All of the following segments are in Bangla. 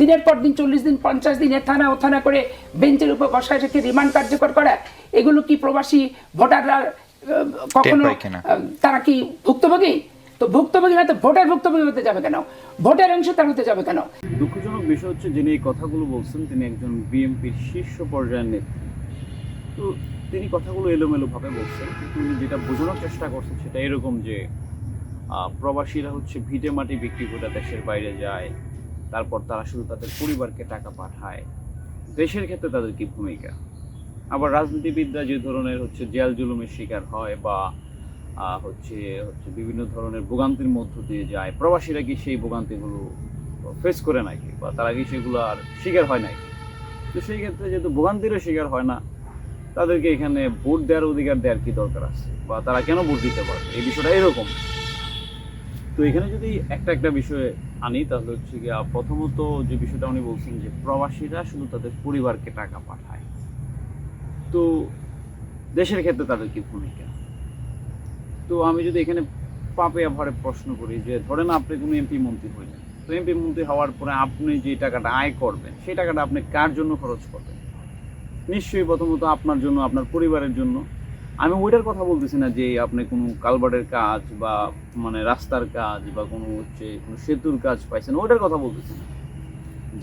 দিনের পর দিন চল্লিশ দিন পঞ্চাশ দিন এ থানা ও থানা করে বেঞ্চের উপর বসায় রেখে রিমান্ড কার্যকর করা। এগুলো কি প্রবাসী ভোটাররা কখনো? তারা কি ভুক্তভোগী? তো ভুক্তভোগী হয়তো ভোটার ভুক্তভোগী হতে যাবে কেন? ভোটের অংশ তার হতে যাবে কেন? দুঃখজনক বিষয় হচ্ছে যিনি এই কথাগুলো বলছেন তিনি একজন বিএনপির শীর্ষ পর্যায়ের নেত্রী তো তিনি কথাগুলো এলোমেলোভাবে বলছেন কিন্তু উনি যেটা বোঝানোর চেষ্টা করছেন সেটা এরকম যে প্রবাসীরা হচ্ছে ভিটে মাটি বিক্রি করে দেশের বাইরে যায় তারপর তারা শুধু তাদের পরিবারকে টাকা পাঠায়। দেশের ক্ষেত্রে তাদের কি ভূমিকা? আবার রাজনীতিবিদরা যে ধরনের হচ্ছে জেল জুলুমের শিকার হয় বা হচ্ছে হচ্ছে বিভিন্ন ধরনের ভোগান্তির মধ্য দিয়ে যায়, প্রবাসীরা কি সেই ভোগান্তিগুলো ফেস করে নাকি? বা তারা কি সেগুলো আর শিকার হয় নাকি? তো সেই ক্ষেত্রে যেহেতু ভোগান্তিরও শিকার হয় না, তাদেরকে এখানে ভোট দেওয়ার অধিকার দেওয়ার কি দরকার আছে? বা তারা কেন ভোট দিতে পারবে? এই বিষয়টা এরকম। তো এখানে যদি একটা একটা বিষয় আনি, তাহলে হচ্ছে গিয়ে প্রথমত যে বিষয়টা উনি বলছেন যে প্রবাসীরা শুধু তাদের পরিবারকে টাকা পাঠায়। তো দেশের ক্ষেত্রে তাদের কি ভূমিকা? তো আমি যদি এখানে পাপে ভরে প্রশ্ন করি যে ধরেন আপনি কোনো এমপি মন্ত্রী হইলেন, তো এমপি মন্ত্রী হওয়ার পরে আপনি যে টাকাটা আয় করবেন, সেই টাকাটা আপনি কার জন্য খরচ করবেন? নিশ্চয়ই প্রথমত আপনার জন্য, আপনার পরিবারের জন্য। আমি ওইটার কথা বলতেছি না যে আপনি কোনো কালবারের কাজ বা মানে রাস্তার কাজ বা কোনো হচ্ছে কোনো সেতুর কাজ পাইছেন, ওইটার কথা বলতেছি না।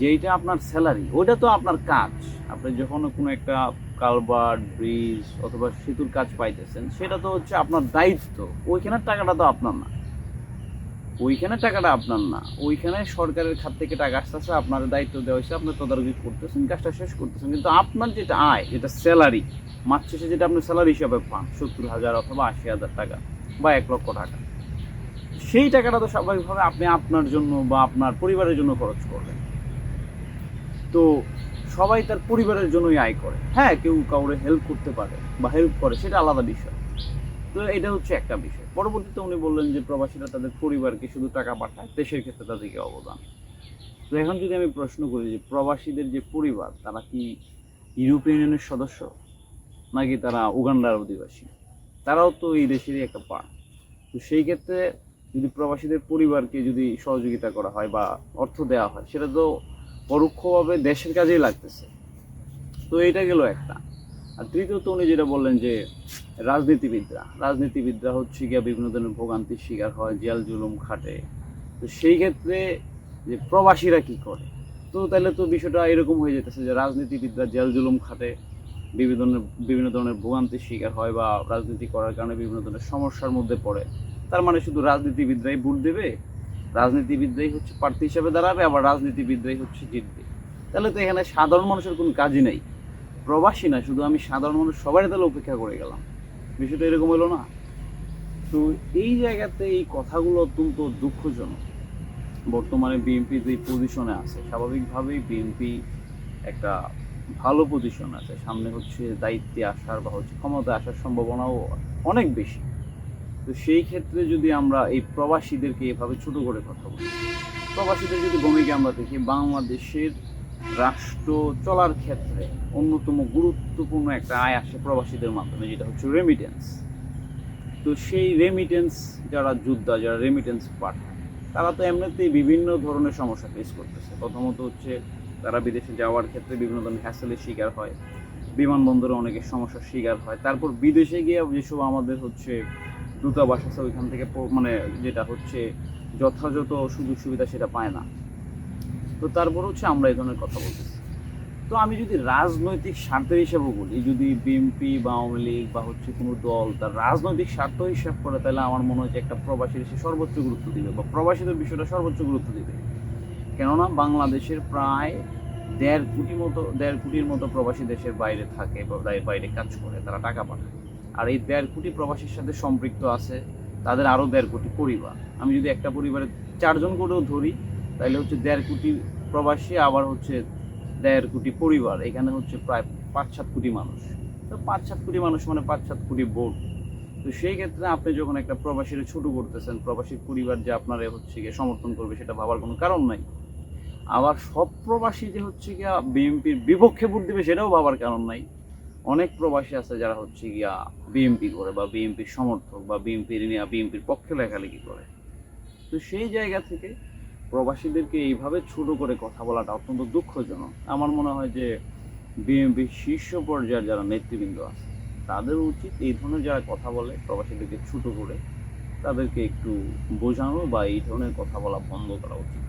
যেইটা আপনার স্যালারি, ওইটা তো আপনার কাজ। আপনি যখন কোনো একটা কালভার্ট ব্রিজ অথবা সেতুর কাজ পাইতেছেন, সেটা তো হচ্ছে আপনার দায়িত্ব। ওইখানের টাকাটা তো আপনার না। ওইখানে টাকাটা আপনার না। ওইখানে সরকারের খাত থেকে টাকা আসতেছে, আপনার দায়িত্ব দেওয়া হয়েছে আপনার তদারকি করতেছেন, কাজটা শেষ করতেছেন। কিন্তু আপনার যেটা আয়, যেটা স্যালারি মাস শেষে যেটা আপনি স্যালারি হিসাবে পান, সত্তর হাজার অথবা আশি হাজার টাকা বা এক লক্ষ টাকা, সেই টাকাটা তো স্বাভাবিকভাবে আপনি আপনার জন্য বা আপনার পরিবারের জন্য খরচ করবেন। তো সবাই তার পরিবারের জন্যই আয় করে। হ্যাঁ কেউ কাউরে হেল্প করতে পারে বা হেল্প করে, সেটা আলাদা বিষয়। তো এটা হচ্ছে একটা বিষয়। পরবর্তীতে উনি বললেন যে প্রবাসীরা তাদের পরিবারকে শুধু টাকা পাঠায়, দেশের ক্ষেত্রে তাদেরকে অবদান। তো এখন যদি আমি প্রশ্ন করি যে প্রবাসীদের যে পরিবার, তারা কি ইউরোপিয়ান ইউনিয়নের সদস্য? নাকি তারা উগান্ডার অধিবাসী? তারাও তো এই দেশেরই একটা পার্ট। তো সেই ক্ষেত্রে যদি প্রবাসীদের পরিবারকে যদি সহযোগিতা করা হয় বা অর্থ দেওয়া হয়, সেটা তো পরোক্ষভাবে দেশের কাজেই লাগতেছে। তো এটা গেল একটা। আর তৃতীয়ত উনি যেটা বললেন যে রাজনীতিবিদরা। রাজনীতিবিদরা হচ্ছে গিয়া বিভিন্ন ধরনের ভোগান্তির শিকার হয়, জেল জুলুম খাটে। তো সেই ক্ষেত্রে যে প্রবাসীরা কি করে? তো তাহলে তো বিষয়টা এরকম হয়ে যেতেছে যে রাজনীতিবিদরা জেল জুলুম খাটে বিভিন্ন ধরনের বিভিন্ন ধরনের ভোগান্তির শিকার হয় বা রাজনীতি করার কারণে বিভিন্ন ধরনের সমস্যার মধ্যে পড়ে। তার মানে শুধু রাজনীতিবিদরাই ভোট দেবে? রাজনীতিবিদরাই হচ্ছে প্রার্থী হিসাবে দাঁড়াবে, আবার রাজনীতিবিদরাই হচ্ছে জিতবে। তাহলে তো এখানে সাধারণ মানুষের কোনো কাজই নেই। প্রবাসী না, শুধু আমি সাধারণ মানুষ সবাই তাহলে উপেক্ষা করে গেলাম। বিষয়টা এরকম হলো না। তো এই জায়গাতে এই কথাগুলো অত্যন্ত দুঃখজনক। বর্তমানে বিএনপি যে পজিশনে আছে। স্বাভাবিকভাবেই বিএনপি একটা ভালো পজিশনে আছে। সামনে হচ্ছে দায়িত্বে আসার বা হচ্ছে ক্ষমতায় আসার সম্ভাবনাও অনেক বেশি। তো সেই ক্ষেত্রে যদি আমরা এই প্রবাসীদেরকে এভাবে ছোট করে কথা বলি, প্রবাসীদের যদি ভূমিকা আমরা দেখি, বাংলাদেশের রাষ্ট্র চলার ক্ষেত্রে অন্যতম গুরুত্বপূর্ণ একটা আয় আসে প্রবাসীদের মাধ্যমে, যেটা হচ্ছে রেমিটেন্স তো সেই রেমিটেন্স যারা যোদ্ধা, যারা রেমিটেন্স পাঠায়, তারা তো এমনিতেই বিভিন্ন ধরনের সমস্যা ফেস করতেছে। প্রথমত হচ্ছে তারা বিদেশে যাওয়ার ক্ষেত্রে বিভিন্ন ধরনের হ্যাসেলের শিকার হয়, বিমানবন্দরে অনেকের সমস্যার শিকার হয়, তারপর বিদেশে গিয়ে যেসব আমাদের হচ্ছে দূতাবাস আছে, ওইখান থেকে মানে যেটা হচ্ছে যথাযথ সুযোগ সুবিধা সেটা পায় না। তো তারপর হচ্ছে আমরা এই ধরনের কথা বলতেছি। তো আমি যদি রাজনৈতিক স্বার্থের হিসাবে বলি, যদি বিএনপি বা আওয়ামী লীগ বা হচ্ছে কোনো দল তার রাজনৈতিক স্বার্থ হিসাব করে, তাহলে আমার মনে হয় যে একটা প্রবাসীর সে সর্বোচ্চ গুরুত্ব দিবে বা প্রবাসীদের বিষয়টা সর্বোচ্চ গুরুত্ব দিবে। কেননা বাংলাদেশের প্রায় দেড় কোটি মতো, দেড় কোটির মতো প্রবাসী দেশের বাইরে থাকে বা বাইরে- বাইরে কাজ করে, তারা টাকা পাঠায়। আর এই দেড় কোটি প্রবাসীর সাথে সম্পৃক্ত আছে, তাদের আরও দেড় কোটি পরিবার। আমি যদি একটা পরিবারে চারজন করেও ধরি তাহলে হচ্ছে দেড় কোটি প্রবাসী, আবার হচ্ছে দেড় কোটি পরিবার। এখানে হচ্ছে প্রায় পাঁচ সাত কোটি মানুষ। তো পাঁচ সাত কোটি মানুষ মানে পাঁচ সাত কোটি ভোট তো সেই ক্ষেত্রে আপনি যখন একটা প্রবাসীর ছোট করতেছেন প্রবাসী পরিবার যে আপনারে হচ্ছে গিয়ে সমর্থন করবে, সেটা ভাবার কোনো কারণ নাই। আবার সব প্রবাসী যে হচ্ছে গিয়া বিএনপির বিপক্ষে ভোট দেবে, সেটাও ভাবার কারণ নাই। অনেক প্রবাসী আছে যারা হচ্ছে গিয়া বিএনপি করে বা বিএনপির সমর্থক বা বিএনপির নিয়ে বিএনপির পক্ষে লেখালেখি করে। তো সেই জায়গা থেকে প্রবাসীদেরকে এইভাবে ছোট করে কথা বলাটা অত্যন্ত দুঃখজনক। আমার মনে হয় যে বিএনপির শীর্ষ পর্যায়ের যারা নেতৃবৃন্দ আছে, তাদের উচিত এই ধরনের যারা কথা বলে প্রবাসীদেরকে ছোট করে তাদেরকে একটু বোঝানো বা এই ধরনের কথা বলা বন্ধ করা উচিত।